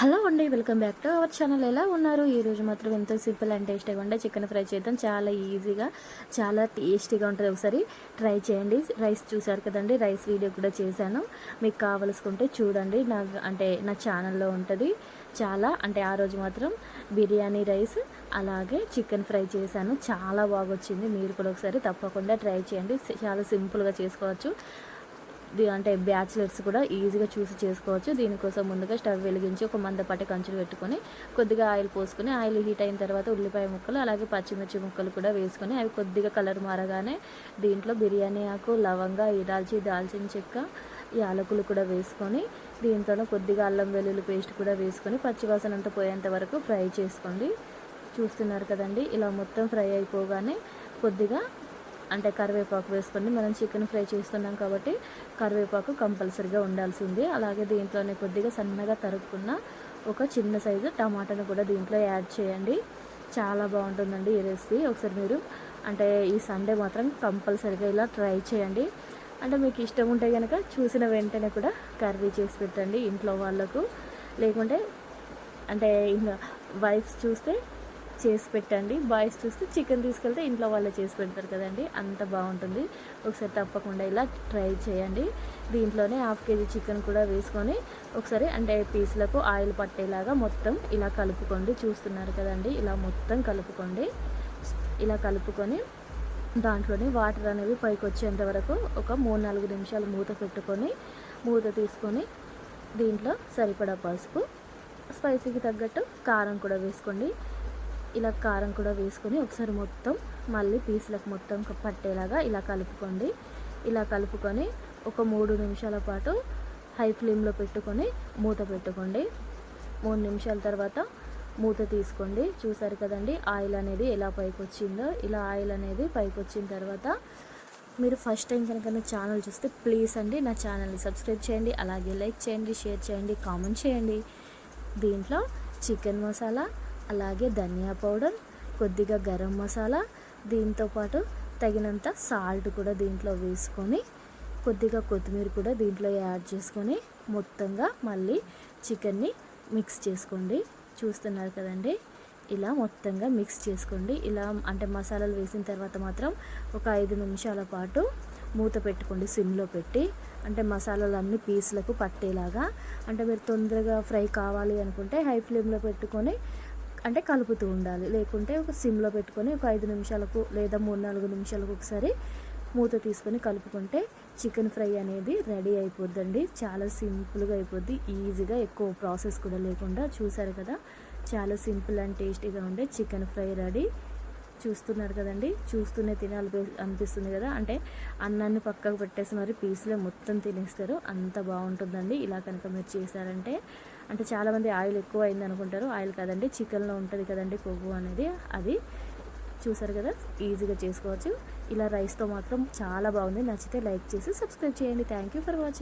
Hello అండి welcome back to our channel. ఎలా ఉన్నారు? ఈరోజు మాత్రం ఎంతో సింపుల్ అండ్ టేస్టీగా ఉండే చికెన్ ఫ్రై చేద్దాం. చాలా ఈజీగా చాలా టేస్టీగా ఉంటుంది. ఒకసారి ట్రై చేయండి. రైస్ చూసారు కదండి రైస్ వీడియో కూడా చేశాను. మీకు కావలసుకుంటే చూడండి. నా అంటే నా ఛానల్లో ఉంటుంది. చాలా అంటే ఆ రోజు మాత్రం బిర్యానీ రైస్ అలాగే చికెన్ ఫ్రై చేశాను. చాలా బాగా వచ్చింది మీరు కూడా ఒకసారి తప్పకుండా ట్రై చేయండి. చాలా సింపుల్గా చేసుకోవచ్చు. అంటే బ్యాచిలర్స్ కూడా ఈజీగా చూసి చేసుకోవచ్చు. దీనికోసం ముందుగా స్టవ్ వెలిగించి ఒక మందపాటి కంచులు పెట్టుకొని కొద్దిగా ఆయిల్ పోసుకొని ఆయిల్ హీట్ అయిన తర్వాత ఉల్లిపాయ ముక్కలు అలాగే పచ్చిమిర్చి ముక్కలు కూడా వేసుకొని అవి కొద్దిగా కలర్ మారగానే దీంట్లో బిర్యానీ ఆకు లవంగా ఇడాల్చి దాల్చిన చెక్క యాలకులు కూడా వేసుకొని దీంతోనే కొద్దిగా అల్లం వెల్లుల్లి పేస్ట్ కూడా వేసుకొని పచ్చివాసన అంతా పోయేంత వరకు ఫ్రై చేసుకోండి. చూస్తున్నారు కదండి ఇలా మొత్తం ఫ్రై అయిపోగానే కొద్దిగా అంటే కరివేపాకు వేసుకొని మనం చికెన్ ఫ్రై చేస్తున్నాం కాబట్టి కరివేపాకు కంపల్సరిగా ఉండాల్సింది. అలాగే దీంట్లోనే కొద్దిగా సన్నగా తరుక్కున్న ఒక చిన్న సైజు టమాటాను కూడా దీంట్లో యాడ్ చేయండి. చాలా బాగుంటుందండి ఈ రెసిపీ. ఒకసారి మీరు అంటే ఈ సండే మాత్రం కంపల్సరిగా ఇలా ట్రై చేయండి. అంటే మీకు ఇష్టం ఉంటే కనుక చూసిన వెంటనే కూడా కర్రీ చేసి పెట్టండి ఇంట్లో వాళ్ళకు. లేకుంటే అంటే ఇంకా వైఫ్స్ చూస్తే చేసి పెట్టండి. బాయ్స్ చూస్తే చికెన్ తీసుకెళ్తే ఇంట్లో వాళ్ళే చేసి పెడతారు కదండి. అంత బాగుంటుంది. ఒకసారి తప్పకుండా ఇలా ట్రై చేయండి. దీంట్లోనే హాఫ్ కేజీ చికెన్ కూడా వేసుకొని ఒకసారి అంటే పీసులకు ఆయిల్ పట్టేలాగా మొత్తం ఇలా కలుపుకోండి. చూస్తున్నారు కదండి. ఇలా మొత్తం కలుపుకోండి. ఇలా కలుపుకొని దాంట్లోని వాటర్ అనేవి పైకి వచ్చేంత వరకు ఒక మూడు నాలుగు నిమిషాలు మూత పెట్టుకొని మూత తీసుకొని దీంట్లో సరిపడా పసుపు స్పైసీకి తగ్గట్టు కారం కూడా వేసుకోండి. ఇలా కారం కూడా వేసుకొని ఒకసారి మొత్తం మళ్ళీ పీసులకు మొత్తం పట్టేలాగా ఇలా కలుపుకోండి. ఇలా కలుపుకొని ఒక మూడు నిమిషాల పాటు హై ఫ్లేమ్లో పెట్టుకొని మూత పెట్టుకోండి. మూడు నిమిషాల తర్వాత మూత తీసుకోండి. చూసారు కదండి ఆయిల్ అనేది ఎలా పైకి వచ్చిందో ఇలా ఆయిల్ అనేది పైకి వచ్చిన తర్వాత మీరు ఫస్ట్ టైం కనుక నా ఛానల్ చూస్తే ప్లీజ్ అండి నా ఛానల్ని సబ్స్క్రైబ్ చేయండి అలాగే లైక్ చేయండి షేర్ చేయండి కామెంట్ చేయండి. దీంట్లో చికెన్ మసాలా అలాగే ధనియా పౌడర్ కొద్దిగా గరం మసాలా దీంతోపాటు తగినంత సాల్ట్ కూడా దీంట్లో వేసుకొని కొద్దిగా కొత్తిమీర కూడా దీంట్లో యాడ్ చేసుకొని మొత్తంగా మళ్ళీ చికెన్ని మిక్స్ చేసుకోండి. చూస్తున్నారు కదండి? ఇలా మొత్తంగా మిక్స్ చేసుకోండి. ఇలా అంటే మసాలాలు వేసిన తర్వాత మాత్రం ఒక ఐదు నిమిషాల పాటు మూత పెట్టుకోండి సిమ్లో పెట్టి. అంటే మసాలాలు అన్ని పీసులకు పట్టేలాగా. అంటే మీరు తొందరగా ఫ్రై కావాలి అనుకుంటే హై ఫ్లేమ్లో పెట్టుకొని అంటే కలుపుతూ ఉండాలి. లేకుంటే ఒక సిమ్లో పెట్టుకొని ఒక ఐదు నిమిషాలకు లేదా మూడు నాలుగు నిమిషాలకు ఒకసారి మూత తీసుకొని కలుపుకుంటే చికెన్ ఫ్రై అనేది రెడీ అయిపోద్దండి. చాలా సింపుల్గా అయిపోద్ది. ఈజీగా ఎక్కువ ప్రాసెస్ కూడా లేకుండా చూసారు కదా? చాలా సింపుల్ అండ్ టేస్టీగా ఉండే చికెన్ ఫ్రై రెడీ. చూస్తున్నారు కదండి. చూస్తూనే తినాలి అనిపిస్తుంది కదా. అంటే అన్నాన్ని పక్కకు పెట్టేసి మరి పీసులే మొత్తం తినేస్తారు. అంత బాగుంటుందండి. ఇలా కనుక మీరు చేశారంటే అంటే చాలామంది ఆయిల్ ఎక్కువ అయింది అనుకుంటారు. ఆయిల్ కదండి చికెన్లో ఉంటుంది కదండి కొవ్వు అనేది. అది చూసారు కదా ఈజీగా చేసుకోవచ్చు. ఇలా రైస్తో మాత్రం చాలా బాగుంది. నచ్చితే లైక్ చేసి సబ్స్క్రైబ్ చేయండి. Thank you for watching.